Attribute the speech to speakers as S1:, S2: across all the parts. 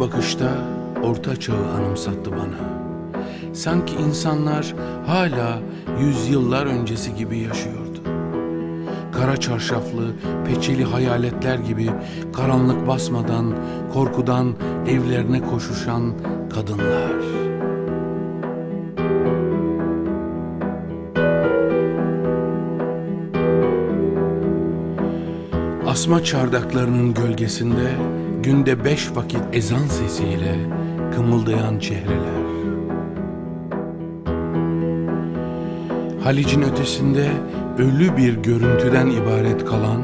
S1: bakışta orta çağı anımsattı bana. Sanki insanlar hala yüzyıllar öncesi gibi yaşıyordu. Kara çarşaflı, peçeli hayaletler gibi karanlık basmadan, korkudan evlerine koşuşan kadınlar. Asma çardaklarının gölgesinde günde beş vakit ezan sesiyle kımıldayan çehreler. Halic'in ötesinde ölü bir görüntüden ibaret kalan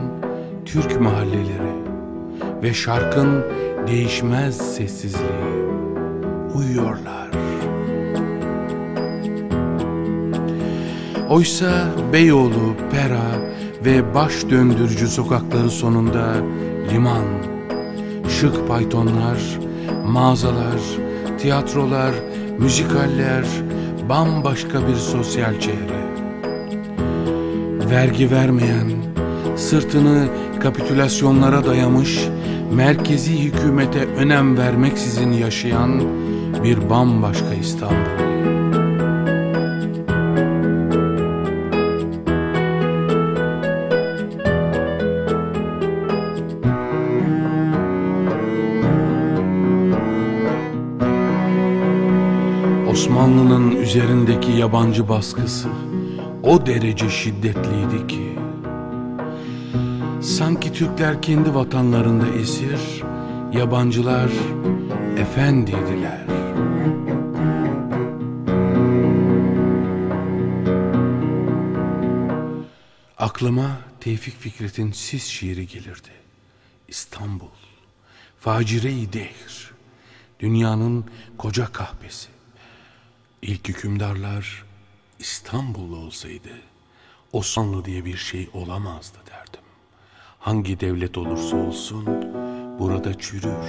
S1: Türk mahalleleri ve şarkın değişmez sessizliği uyuyorlar. Oysa Beyoğlu, Pera ve baş döndürücü sokakları sonunda liman, şık paytonlar, mağazalar, tiyatrolar, müzikaller, bambaşka bir sosyal çehre. Vergi vermeyen, sırtını kapitülasyonlara dayamış, merkezi hükümete önem vermeksizin yaşayan bir bambaşka İstanbul. Üzerindeki yabancı baskısı o derece şiddetliydi ki sanki Türkler kendi vatanlarında esir, yabancılar efendiydiler. Aklıma Tevfik Fikret'in Sis şiiri gelirdi. İstanbul, facire-i dehr, dünyanın koca kahvesi. İlk hükümdarlar İstanbul olsaydı Osmanlı diye bir şey olamazdı derdim. Hangi devlet olursa olsun burada çürür.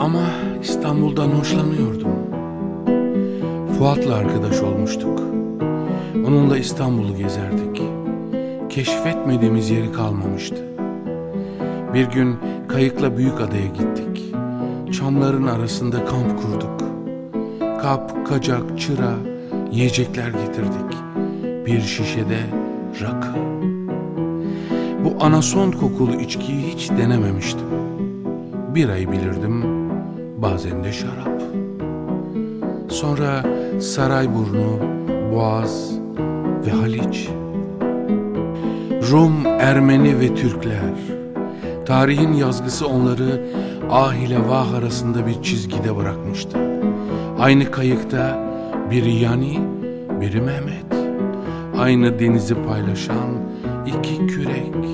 S1: Ama İstanbul'dan hoşlanıyordum. Fuat'la arkadaş olmuştuk. Onunla İstanbul'u gezerdik. Keşfetmediğimiz yeri kalmamıştı. Bir gün kayıkla büyük adaya gittik. Çamların arasında kamp kurduk. Kap, kacak, çıra, yiyecekler getirdik. Bir şişede rakı. Bu anason kokulu içkiyi hiç denememiştim. Bir ay bilirdim, bazen de şarap. Sonra Sarayburnu, Boğaz ve Haliç. Rum, Ermeni ve Türkler. Tarihin yazgısı onları ah ile vah arasında bir çizgide bırakmıştı. Aynı kayıkta biri Yani, biri Mehmet. Aynı denizi paylaşan iki kürek.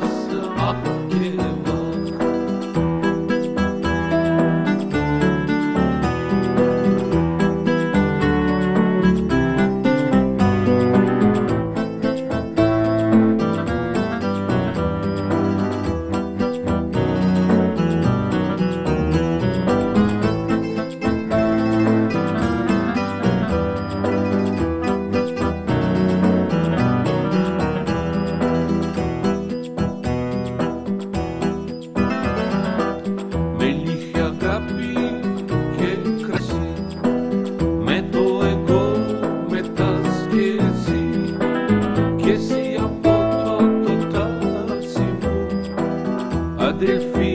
S2: this feeling.